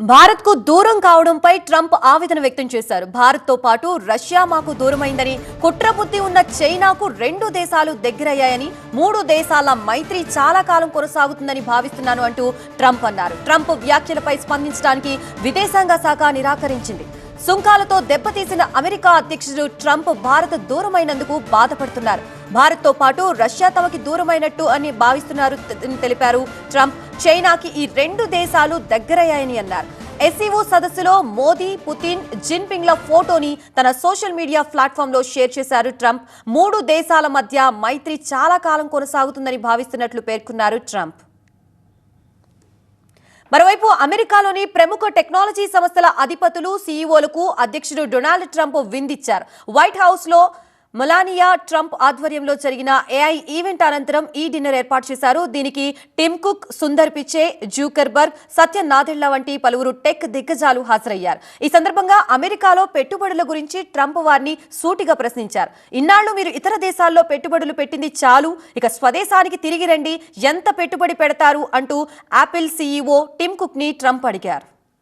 భారత్కు దూరం కావడంపై ట్రంప్ ఆవేదన వ్యక్తం చేశారు. భారత్తో పాటు రష్యా మాకు దూరమైందని కుట్రబుద్ధి ఉన్న చైనాకు రెండు దేశాలు దగ్గరయ్యాయని మూడు దేశాల మైత్రి చాలా కాలం కొనసాగుతుందని భావిస్తున్నాను అంటూ ట్రంప్ అన్నారు. ట్రంప్ వ్యాఖ్యలపై స్పందించడానికి విదేశాంగ శాఖ నిరాకరించింది. సుంకాలతో దెబ్బతీసిన అమెరికా అధ్యక్షుడు ట్రంప్ భారత్ దూరమైనందుకు బాధపడుతున్నారు. భారత్తో పాటు రష్యా తమకి దూరమైనట్టు అని భావిస్తున్నారు తెలిపారు ట్రంప్. చైనాకి ఈ రెండు దేశాలు దగ్గరయ్యాయని అన్నారు. ఎస్సీఓ సదస్సులో మోదీ పుతిన్ జిన్పింగ్ల ఫోటోని తన సోషల్ మీడియా ప్లాట్ఫామ్లో షేర్ చేశారు ట్రంప్. మూడు దేశాల మధ్య మైత్రి చాలా కాలం కొనసాగుతుందని భావిస్తున్నట్లు పేర్కొన్నారు ట్రంప్. మరోవైపు అమెరికాలోని ప్రముఖ టెక్నాలజీ సంస్థల అధిపతులు సీఈఓలకు అధ్యక్షుడు డొనాల్డ్ ట్రంప్ విందిచ్చారు. వైట్ హౌస్లో మొలానియా ట్రంప్ ఆధ్వర్యంలో జరిగిన ఏఐ ఈవెంట్ అనంతరం ఈ డిన్నర్ ఏర్పాటు చేశారు. దీనికి Tim Cook Sundar Pichai Zuckerberg Satya Nadella వంటి పలువురు టెక్ దిగ్గజాలు హాజరయ్యారు. ఈ సందర్భంగా అమెరికాలో పెట్టుబడుల గురించి ట్రంప్ వారిని సూటిగా ప్రశ్నించారు. ఇన్నాళ్ళు మీరు ఇతర దేశాల్లో పెట్టుబడులు పెట్టింది చాలు ఇక స్వదేశానికి తిరిగి రండి ఎంత పెట్టుబడి పెడతారు అంటూ యాపిల్ సీఈఓ టిమ్ కుక్ని ట్రంప్ అడిగారు.